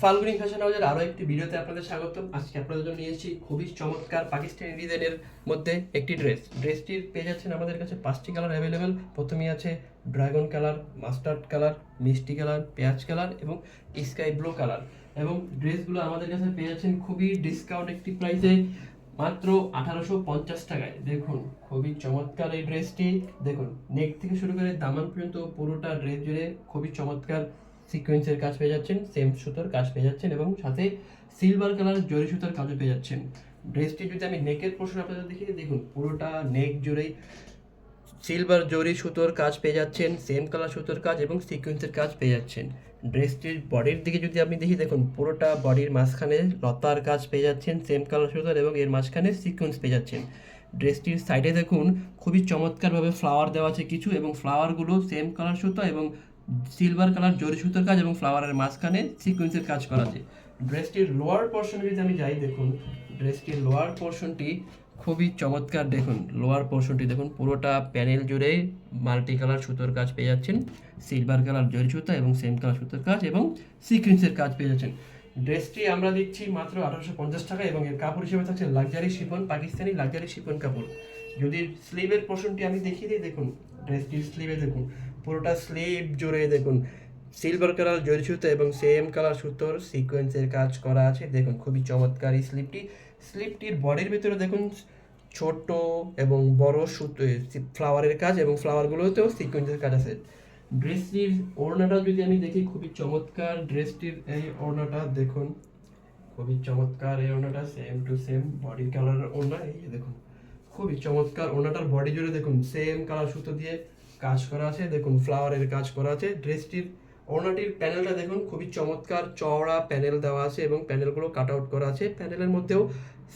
Falguni fashion হাউসের আরও একটি ভিডিওতে আপনাদের স্বাগতম। আজকে আপনাদের জন্য নিয়ে এসেছি খুবই চমৎকার পাকিস্তানি ডিজাইনের মধ্যে একটি ড্রেস। ড্রেসটির পেয়ে যাচ্ছেন আমাদের কাছে পাঁচটি কালার অ্যাভেলেবেল প্রথমেই আছে ড্রাগন কালার, মাস্টার্ড কালার, মিষ্টি কালার, পেঁয়াজ কালার এবং স্কাই ব্লু কালার। এবং ড্রেসগুলো আমাদের কাছে পেয়ে যাচ্ছেন খুবই ডিসকাউন্ট একটি প্রাইসে মাত্র আঠারোশো পঞ্চাশ টাকায়। দেখুন, খুবই চমৎকার এই ড্রেসটি। দেখুন নেক থেকে শুরু করে দামান পর্যন্ত পুরোটা ড্রেস জুড়ে খুবই চমৎকার সিকোয়েন্সের কাজ পেয়ে যাচ্ছেন সেম সুতোর কাজ পেয়ে যাচ্ছেন এবং সাথে সিলভার কালার জরি সুতোর কাজও পেয়ে যাচ্ছেন। ড্রেসটি যদি আমি নেকের পোর্শন আপনাদের দেখি দেখুন, পুরোটা নেক জুড়েই সিলভার জরি সুতোর কাজ পেয়ে যাচ্ছেন সেম কালার সুতোর কাজ এবং সিকোয়েন্সের কাজ পেয়ে যাচ্ছেন। ড্রেসটির বডির দিকে যদি আপনি দেখি, দেখুন, পুরোটা বডির মাঝখানে লতার কাজ পেয়ে যাচ্ছেন সেম কালার সুতোর এবং এর মাঝখানে সিকোয়েন্স পেয়ে যাচ্ছেন। ড্রেসটির সাইডে দেখুন, খুবই চমৎকারভাবে ফ্লাওয়ার দেওয়া আছে কিছু এবং ফ্লাওয়ারগুলো সেম কালার সুতো এবং সিলভার কালার, জরি সুতোর কাজ এবং ফ্লাওয়ারের মাঝখানে সিকোয়েন্সের কাজ করা আছে। ড্রেসটির লোয়ার পোর্শনে যদি আমি যাই, দেখুন, ড্রেসটির লোয়ার পোর্শনটি খুবই চমৎকার, দেখুন লোয়ার পোর্শনটি দেখুন, পুরোটা প্যানেল জুড়ে মাল্টি কালার সুতোর কাজ পেয়ে যাচ্ছেন। সিলভার কালার জরি সুতো এবং সেম কালার সুতোর কাজ এবং সিকোয়েন্সের কাজ পেয়ে যাচ্ছেন। ড্রেসটি আমরা দিচ্ছি মাত্র আঠারোশো পঞ্চাশ টাকা এবং এর কাপড় হিসেবে থাকছে luxury chiffon, Pakistani luxury chiffon কাপড়। যদি স্লিভের পোর্শনটি আমি দেখিয়ে দিই, দেখুন, ড্রেসটির স্লিভে দেখুন পুরোটা স্লিভ জুড়ে দেখুন। সিলভার কালার জরি সুতো এবং সেম কালার সুতোর সিকোয়েন্সের কাজ করা আছে। দেখুন, খুবই চমৎকার এই স্লিপটি স্লিপটির বডির ভিতরে দেখুন ছোট এবং বড় সুতো ফ্লাওয়ারের কাজ এবং ফ্লাওয়ারগুলোতেও সিকোয়েন্সের কাজ আছে। ড্রেসটির ওড়নাটা যদি আমি দেখি, খুবই চমৎকার ড্রেসটির এই ওড়নাটা, দেখুন। খুবই চমৎকার এই ওড়নাটা same to same body colour ওড়না। এই দেখুন, খুবই চমৎকার ওড়নাটার বডি জুড়ে দেখুন সেম কালার সুতো দিয়ে কাজ করা আছে, দেখুন ফ্লাওয়ারের কাজ করা আছে ড্রেসটির ওড়নাটির প্যানেলটা দেখুন, খুবই চমৎকার চওড়া প্যানেল দেওয়া আছে এবং প্যানেলগুলো কাট আউট করা আছে। প্যানেলের মধ্যেও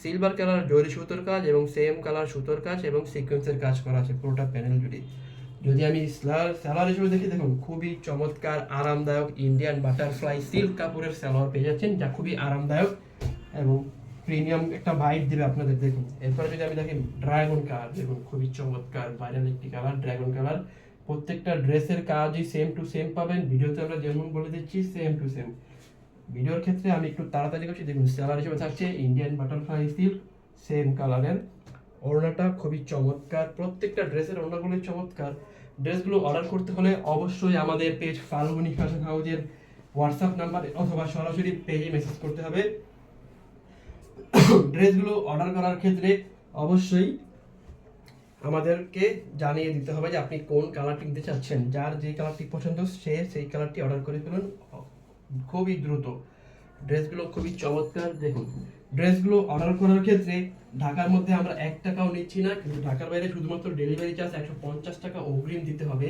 সিলভার কালার জরি সুতোর কাজ এবং সেম কালার সুতোর কাজ এবং সিকোয়েন্সের কাজ করা আছে পুরোটা প্যানেল জুড়ে। যদি আমি স্যালোয়ার হিসেবে দেখি, দেখুন, খুবই চমৎকার, আরামদায়ক ইন্ডিয়ান বাটারফ্লাই সিল্ক কাপড়ের স্যালোয়ার পেয়ে যাচ্ছেন, যা খুবই আরামদায়ক এবং প্রিমিয়াম একটা ভাইব দেবে আপনাদের, দেখুন। এরপরে যদি আমি দেখি ড্রাগন কালার দেখুন, খুবই চমৎকার ভাইরাল একটি কালার ড্রাগন কালার প্রত্যেকটা ড্রেসের কাজই সেম টু সেম পাবেন। ভিডিওতে আমরা যেমন বলে দিচ্ছি সেম টু সেম ভিডিওর ক্ষেত্রে আমি একটু তাড়াতাড়ি করছি, দেখুন স্যালার হিসেবে থাকছে ইন্ডিয়ান বাটারফ্লাই সিল্ক সেম কালারের ওড়নাটা খুবই চমৎকার, প্রত্যেকটা ড্রেসের ওড়নাগুলোই চমৎকার। ড্রেসগুলো অর্ডার করতে হলে অবশ্যই আমাদের পেজ ফাল্গুনি ফ্যাশন হাউজের হোয়াটসঅ্যাপ নাম্বার অথবা সরাসরি পেজে মেসেজ করতে হবে। ড্রেসগুলো অর্ডার করার ক্ষেত্রে অবশ্যই আমাদেরকে জানিয়ে দিতে হবে যে আপনি কোন কালারটি নিতে চাচ্ছেন। যার যে কালারটি পছন্দ, সে সেই কালারটি অর্ডার করে ফেলুন। খুবই দ্রুত। ড্রেসগুলো খুবই চমৎকার, দেখুন। ড্রেসগুলো অর্ডার করার ক্ষেত্রে ঢাকার মধ্যে আমরা এক টাকাও নিচ্ছি না, কিন্তু ঢাকার বাইরে শুধুমাত্র ডেলিভারি চার্জ একশো পঞ্চাশ টাকা অগ্রিম দিতে হবে।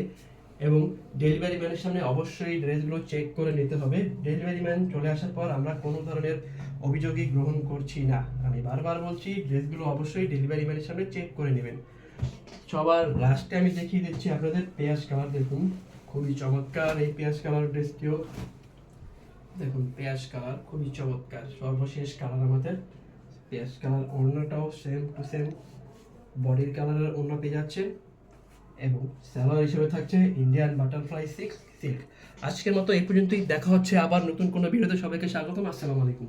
এবং ডেলিভারি ম্যানের সামনে অবশ্যই ড্রেসগুলো চেক করে নিতে হবে। ডেলিভারি ম্যান চলে আসার পর আমরা কোনো ধরনের অভিযোগই গ্রহণ করছি না। আমি বারবার বলছি ড্রেসগুলো অবশ্যই ডেলিভারি ম্যানের সামনে চেক করে নেবেন। সবার লাস্টে আমি দেখিয়ে দিচ্ছি আপনাদের পেঁয়াজ কালার দেখুন। খুবই চমৎকার এই পেঁয়াজ কালার ড্রেসটিও দেখুন, পেঁয়াজ কালার খুবই চমৎকার। সর্বশেষ কালার আমাদের। পেঁয়াজ কালার অন্যটাও সেম টু সেম বডির কালারের অন্য পেয়ে যাচ্ছে এবং স্যালোয়ার হিসেবে থাকছে ইন্ডিয়ান বাটারফ্লাই সিক্স সিল্ক আজকের মতো এই পর্যন্তই। দেখা হচ্ছে আবার নতুন কোনো ভিডিওতে। সবাইকে স্বাগতম। আসসালামু আলাইকুম।